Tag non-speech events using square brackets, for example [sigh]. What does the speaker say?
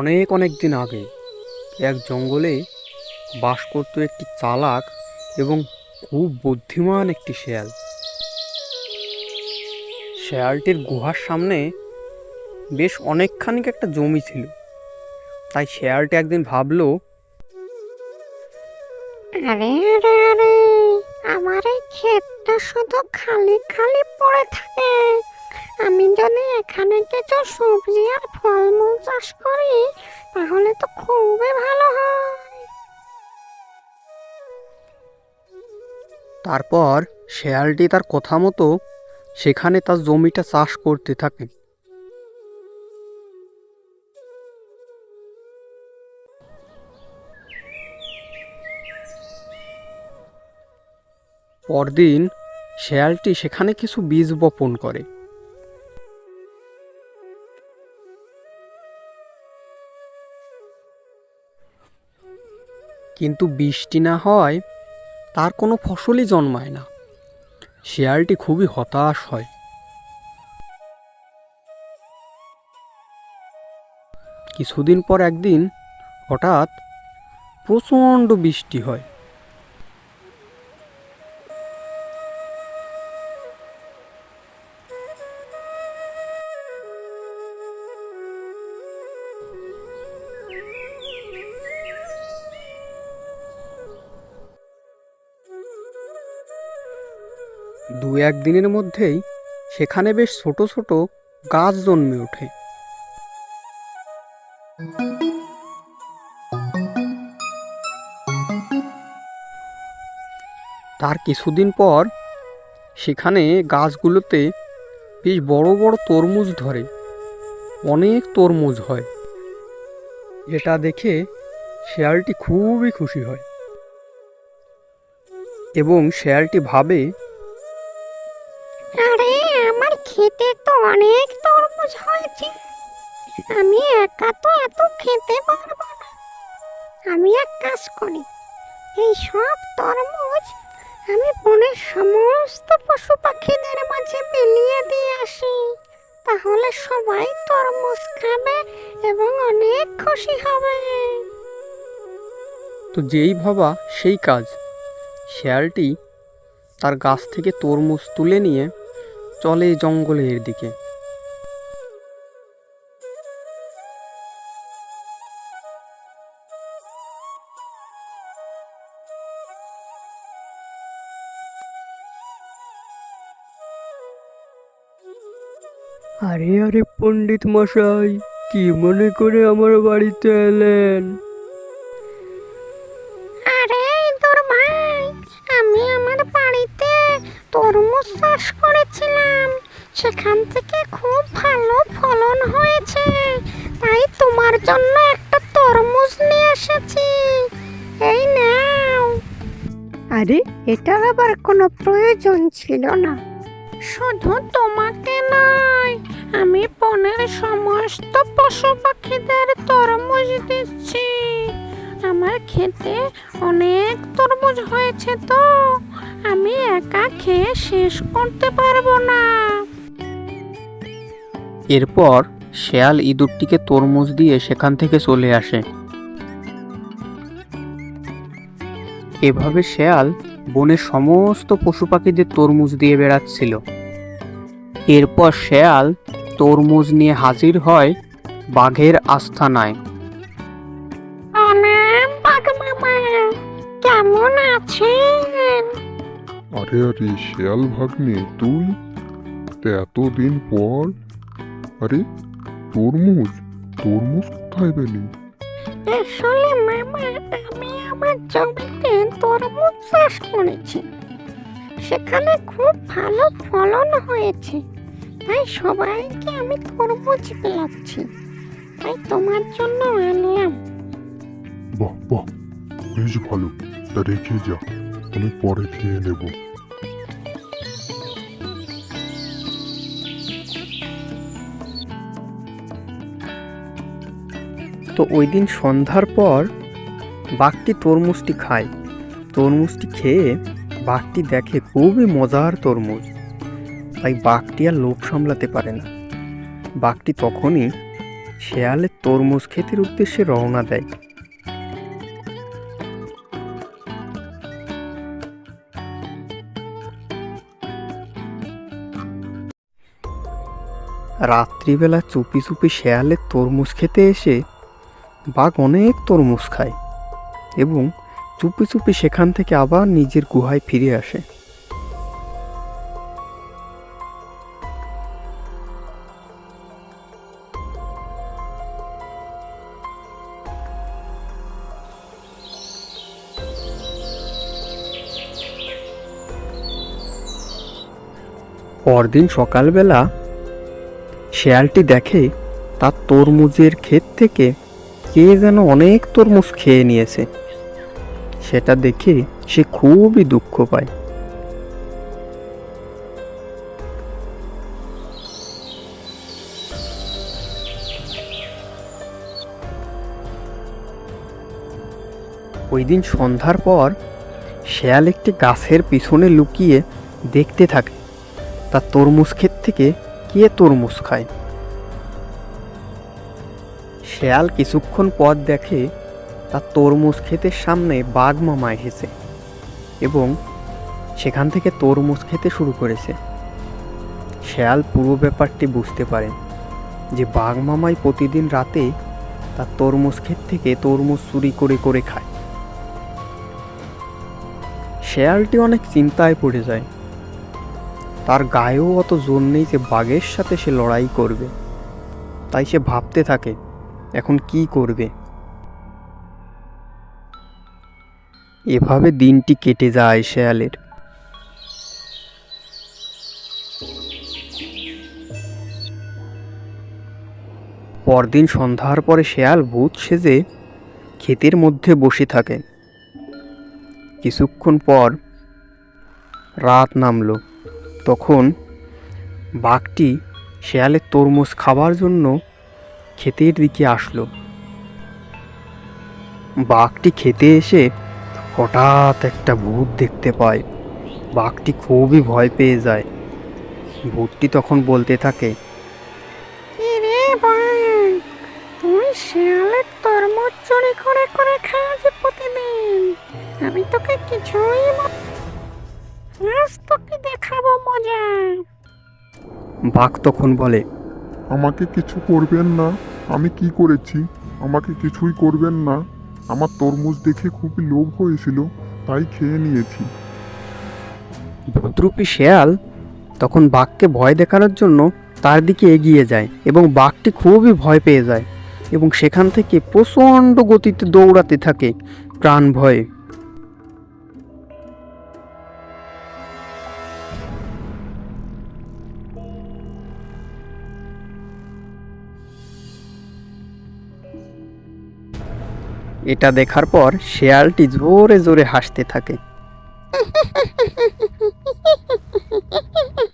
অনেক অনেক দিন আগে এক জঙ্গলে বাস করত একটি চালাক এবং খুব বুদ্ধিমান একটি শেয়াল। শেয়ালটির গুহার সামনে বেশ অনেকখানিক একটা জমি ছিল। তাই শেয়ালটি একদিন ভাবলো, আরে আরে আরে, আমার এই ক্ষেতটা শুধু খালি খালি পড়ে থাকে। আমি যদি এখানে কিছু সবজি আর ফলমূল চাষ করি, তাহলে তো খুবই ভালো হয়। তারপর শেয়ালটি তার কথা মতো সেখানে তার জমিটা চাষ করতে থাকে। পরদিন শেয়ালটি সেখানে কিছু বীজ বপন করে। কিন্তু বৃষ্টি না হয় তার কোনো ফসলই জন্মায় না। শেয়ালটি খুবই হতাশ হয়। কিছুদিন পর একদিন হঠাৎ প্রচণ্ড বৃষ্টি হয়। দু এক দিনের মধ্যেই সেখানে বেশ ছোট ছোট গাছ জন্মে ওঠে। তার কিছুদিন পর সেখানে গাছগুলোতে বেশ বড় বড় তরমুজ ধরে। অনেক তরমুজ হয়। এটা দেখে শেয়ালটি খুবই খুশি হয়। এবং শেয়ালটি ভাবে খেতে তো অনেক তরমুজ হয়েছে। আমি একা তো এত খেতে পারব না। আমি এক কাজ করি, এই সব তরমুজ আমি বনের সমস্ত পশু পাখিদের মাঝে বিলিয়ে দিয়ে আসি। তাহলে সবাই তরমুজ খাবে এবং অনেক খুশি হবে। তো যেই ভাবা সেই কাজ। শেয়ালটি তার গাছ থেকে তরমুজ তুলে নিয়ে চলে জঙ্গলের দিকে। আরে আরে পণ্ডিত মশাই কি মনে করে আমার বাড়িতে এলেন? তরমুজ চাষ করেছিলাম। সেখান থেকে খুব ভালো ফলন হয়েছে। তাই তোমার জন্য একটা তরমুজ নিয়ে এসেছি। এই নাও। আরে এটার আবার কোনো প্রয়োজন ছিল না। শুধু তোমাকে নয় আমি বনের সমস্ত পশু পাখিদের তরমুজ দিচ্ছি। আমার খেতে অনেক তরমুজ হয়েছে তো। আমি একা খেয়ে শেষ করতে পারব না। এরপর শেয়াল ইঁদুরটিকে তরমুজ দিয়ে সেখান থেকে চলে আসে। এভাবে শেয়াল বনের সমস্ত পশু পাখিদের তরমুজ দিয়ে বেড়াচ্ছিল। এরপর শেয়াল তরমুজ নিয়ে হাজির হয় বাঘের আস্থানায় কেমন আছেন আরে আরে শেয়াল ভাগ্নে তুই? এতদিন পর? আরে তরমুজ? তরমুজ কোথায় পেলি? আসলে মামা আমি আমার জমিতে তরমুজ চাষ করেছি। সেখানে খুব ভালো ফলন হয়েছে। তাই সবাইকে আমি তরমুজ পেলাচ্ছি তাই তোমার জন্য আনলাম। বাহ বাহ বেশ ভালো। তা রেখে যা। আমি পরে খেয়ে নেব। তো ওই দিন সন্ধ্যার পর বাঘটি তরমুজটি খায়। তরমুজটি খেয়ে বাঘটি দেখে খুবই মজার তরমুজ। তাই বাঘটি আর লোভ সামলাতে পারে না। বাঘটি তখনই শেয়ালে তরমুজ ক্ষেতের উদ্দেশ্যে রওনা দেয়। রাত্রিবেলা চুপি চুপি শেয়ালে তরমুজ খেতে এসে বাঘ অনেক তরমুজ খায় এবং চুপি চুপি সেখান থেকে আবার নিজের গুহায় ফিরে আসে। পরদিন সকালবেলা শেয়ালটি দেখে তার তরমুজের ক্ষেত থেকে কে যেন অনেক তরমুজ খেয়ে নিয়েছে। সেটা দেখে সে খুবই দুঃখ পায়। ওই দিন সন্ধ্যার পর শেয়াল একটি গাছের পিছনে লুকিয়ে দেখতে থাকে। তার তরমুজ ক্ষেত থেকে কে তরমুজ খায়? শেয়াল কিছুক্ষণ পর দেখে তার তরমুজ ক্ষেতের সামনে বাঘ মামা এসেছে এবং সেখান থেকে তরমুজ খেতে শুরু করেছে। শেয়াল পুরো ব্যাপারটি বুঝতে পারে যে বাঘ মামাই প্রতিদিন রাতে তার তরমুজ ক্ষেত থেকে তরমুজ চুরি করে করে খায়। শেয়ালটি অনেক চিন্তায় পড়ে যায়। তার গায়েও অত জোর নেই যে বাঘের সাথে সে লড়াই করবে। তাই সে ভাবতে থাকে, এখন কি করবে? এভাবে দিনটি কেটে যায় শেয়ালের। পরদিন সন্ধ্যার পরে শেয়াল ভূত সেজে ক্ষেতের মধ্যে বসে থাকে। কিছুক্ষণ পর রাত নামলো। তখন বাঘটি শেয়ালের তরমুজ খাবার জন্য ক্ষেতের দিকে আসলো। বাঘটি খেতে এসে হঠাৎ একটা ভূত দেখতে পায়। বাঘটি খুবই ভয় পেয়ে যায়। ভূতটি তখন বলতে থাকে বাঘ শিয়ালের তরমুজ চুরি করে করে খাস প্রতিদিন। আমি তোকে কিছুই আজ তোকে দেখাবো মজা। বাঘ তখন বলে আমাকে কিছু করবেন না আমি কি করেছি? আমাকে কিছুই করবেন না। আমার তরমুজ দেখে খুবই লোভ হয়েছিল তাই খেয়ে নিয়েছি। ভূতরূপী শেয়াল তখন বাঘকে ভয় দেখানোর জন্য তার দিকে এগিয়ে যায় এবং বাঘটি খুবই ভয় পেয়ে যায় এবং সেখান থেকে প্রচণ্ড গতিতে দৌড়াতে থাকে প্রাণ ভয়ে এটা দেখার পর শেয়ালটি জোরে জোরে হাসতে থাকে। [laughs]